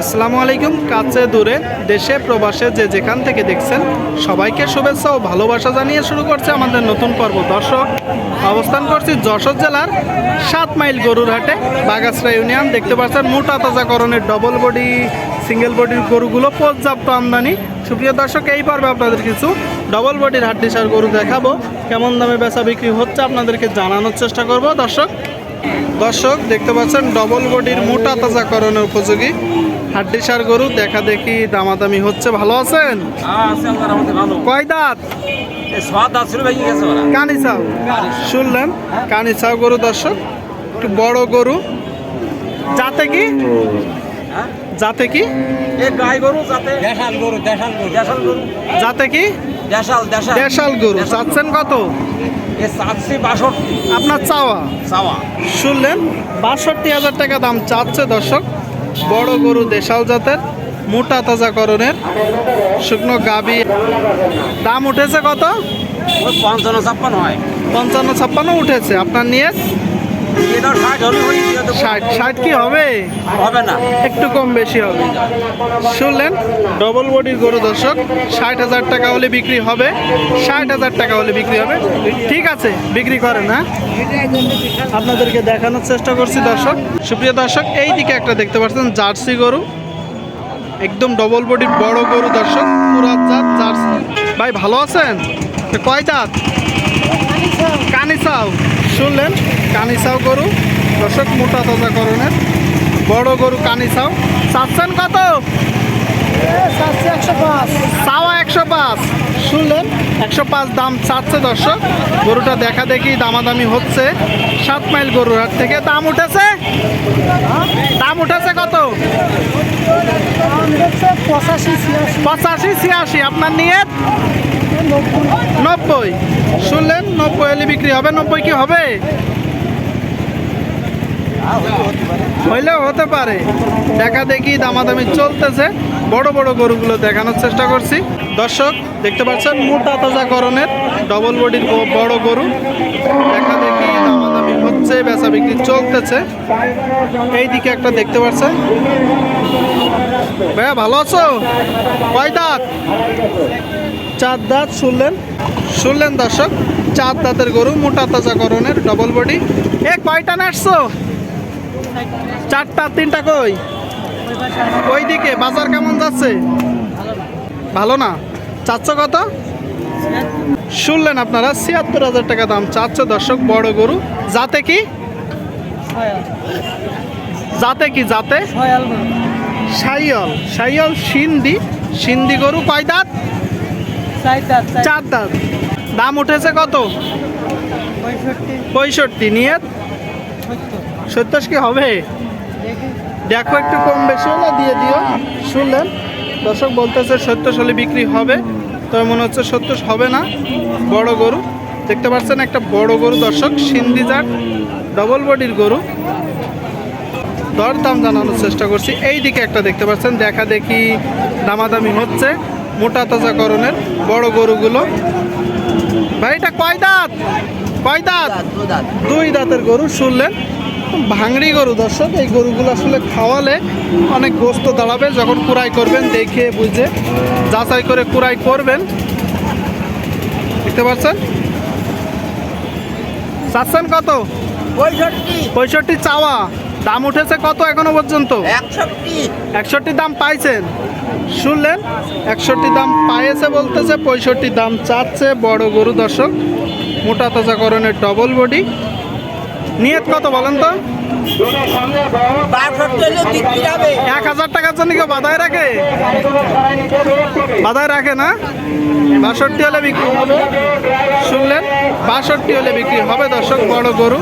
আসসালামু আলাইকুম, কাছে দূরে, দেশে, প্রবাসে, যে যেখান থেকে দেখছেন, সবাইকে শুভেচ্ছা ও ভালোবাসা জানিয়ে শুরু করছে আমাদের নতুন পর্ব। দর্শক, অবস্থান করছি যশোর জেলার সাত মাইল গরুর হাটে বাগাসরা ইউনিয়ন। দেখতে পাচ্ছেন, মোটা তাজাকরণের ডবল বডি সিঙ্গেল বডির গরুগুলো পর্যাপ্ত আমদানি। সুপ্রিয় দর্শক, এই পর্বে আপনাদের কিছু ডবল বডির হাট ডিসার গরু দেখাবো। কেমন দামে বেচা বিক্রি হচ্ছে আপনাদেরকে জানানোর চেষ্টা করব। দর্শক দর্শক, দেখতে পাচ্ছেন ডবল বডির মোটা তাজাকরণের উপযোগী। হাড্ডি সার গরু দেখা দেখি দামাদামি হচ্ছে ভালো আছেন? হ্যাঁ, আছে আল্লাহর রহমতে কয় দাঁত? এই সোয়া দাঁত ছিল ভেঙে গেছে ওরা। কানি চাও শুনলেন? কানি চাও গরু দর্শক। একটু বড় গরু। যাতে কি? হ্যাঁ? যাতে কি? এই গাই গরু যাতে দেশাল গরু দেশাল গরু। যাতে কি? দেশাল দেশাল। দেশাল গরু। চাচ্ছেন কত? এ চাচ্ছি বাষট্টি। আপনার চাওয়া। চাওয়া। শুনলেন? বাষট্টি হাজার টাকা দাম চাচ্ছে দর্শক। বড় গরু দেশাল জাতের মোটা তাজা করণের শুকনো গাবি। দাম উঠেছে কত? পঞ্চান্ন ছাপ্পান্ন হয়। পঞ্চান্ন ছাপ্পান্ন উঠেছে। আপনার নিয়ে? ষাট। ষাট কি হবে? হবে না। একটু কম বেশি হবে। শুনলেন? ডবল বডির গরু দর্শক ষাট হাজার টাকা হলে বিক্রি হবে ষাট হাজার টাকা হলে বিক্রি হবে। ঠিক আছে বিক্রি করেন হ্যাঁ? আপনাদেরকে দেখানোর চেষ্টা করছি দর্শক। সুপ্রিয় দর্শক এই দিকে একটা দেখতে পাচ্ছেন জার্সি গরু। একদম ডবল বডির বড় গরু দর্শক জাত জার্সি। ভাই ভালো আছেন? কয় দাঁত কানিসাও। শুনলেন কানিসাও গরু, দর্শক মোটা তাজা করণের বড় গরু কানিসাও চাচ্ছেন কত? চাওয়া একশো পাঁচ। শুনলেন? একশো পাঁচ দাম চাচ্ছে দর্শক। গরুটা দেখা দেখি দামাদামি হচ্ছে। সাত মাইল গরুর হাট থেকে। দাম উঠেছে? দাম উঠেছে কত? পঁচাশি, ছিয়াশি। আপনার নিয়ে নব্বই। শুনলেন, নব্বই হলে বিক্রি হবে। নব্বই কি হবে? হইলেও হতে পারে। দেখা দেখি দামাদামি চলতেছে। বড় বড় গরুগুলো দেখানোর চেষ্টা করছি। দর্শক, দেখতে পাচ্ছেন, মোটা তাজা করণের ডবল বডির বড় গরু। দেখা দেখি দামাদামি হচ্ছে, বেচা বিক্রি চলতেছে। এই দিকে একটা দেখতে পাচ্ছেন ভাইয়া ভালো আছো? কয় দাঁত? চার দাঁত শুনলেন। শুনলেন দর্শক চার দাঁতের গরু মোটা তাজা করণের ডবল বডি এ কয়টা নাচছো চারটা তিনটা কই? ওই দিকে বাজার কেমন যাচ্ছে? ভালো না? চাচ্ছ কত? শুনলেন আপনারা ছিয়াত্তর হাজার টাকা দাম চাচ্ছে দর্শক বড় গরু। যাতে কি? যাতে কি যাতে? সাইয়ল সাইয়ল সিন্ধি সিন্ধি গরু কয় দাঁত? চার দাঁত দাম উঠেছে কত? পঁয়ষট্টি। নিয়ে সত্তর কি হবে? দেখো। একটু কম বেশি হলে দিয়ে দিও। শুনলেন? দর্শক বলতেছে সত্তর সালে বিক্রি হবে তবে মনে হচ্ছে সত্তর হবে না। বড় গরু। দেখতে পাচ্ছেন একটা বড় গরু দর্শক সিন্ধি জাত ডবল বডির গরু। দর দাম জানানোর চেষ্টা করছি। এই দিকে একটা দেখতে পাচ্ছেন দেখা দেখি দামাদামি হচ্ছে মোটা তাজাকরণের বড় গরুগুলো। ভাই এটা কয় দাঁত? কয় দাঁত। দুই দাঁতের গরু শুনলেন? ভাঙড়ি গরু দর্শক এই গরুগুলো আসলে খাওয়ালে অনেক গোস্ত দাঁড়াবে যখন কুড়াই করবেন দেখে বুঝে যাচাই করে কুড়াই করবেন। দেখতে পাচ্ছেন? চাচ্ছেন কত? পঁয়ষট্টি। পঁয়ষট্টি চাওয়া। দাম উঠেছে কত এখনও পর্যন্ত? একষট্টি। দাম পাইছেন। শুনলেন? একষট্টি দাম পাইছে বলতেছে পঁয়ষট্টি দাম চাচ্ছে। বড় গরু দর্শক মোটা তাজাকরণের ডবল বডি নিয়ত কত বলেন তো? এক হাজার টাকার জন্য কেউ বাধায় রাখে? বাধায় রাখে না? বাষট্টি হলে বিক্রি হবে। শুনলেন? বাষট্টি হলে বিক্রি হবে দর্শক বড় গরু।